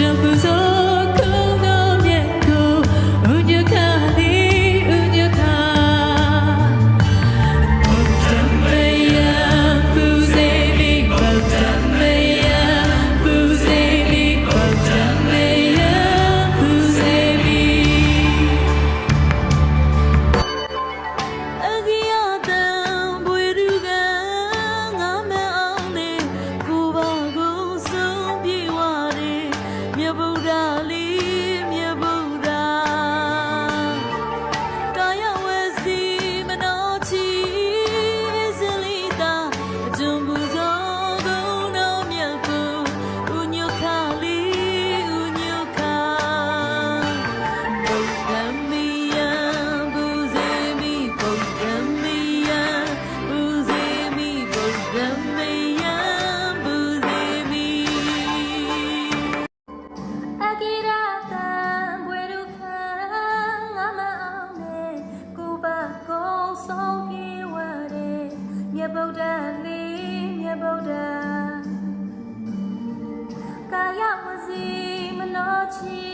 tempers 家里 မြတ်ဗုဒ္ဓလေးမြတ်ဗုဒ္ဓကာယဝစီမနောချီ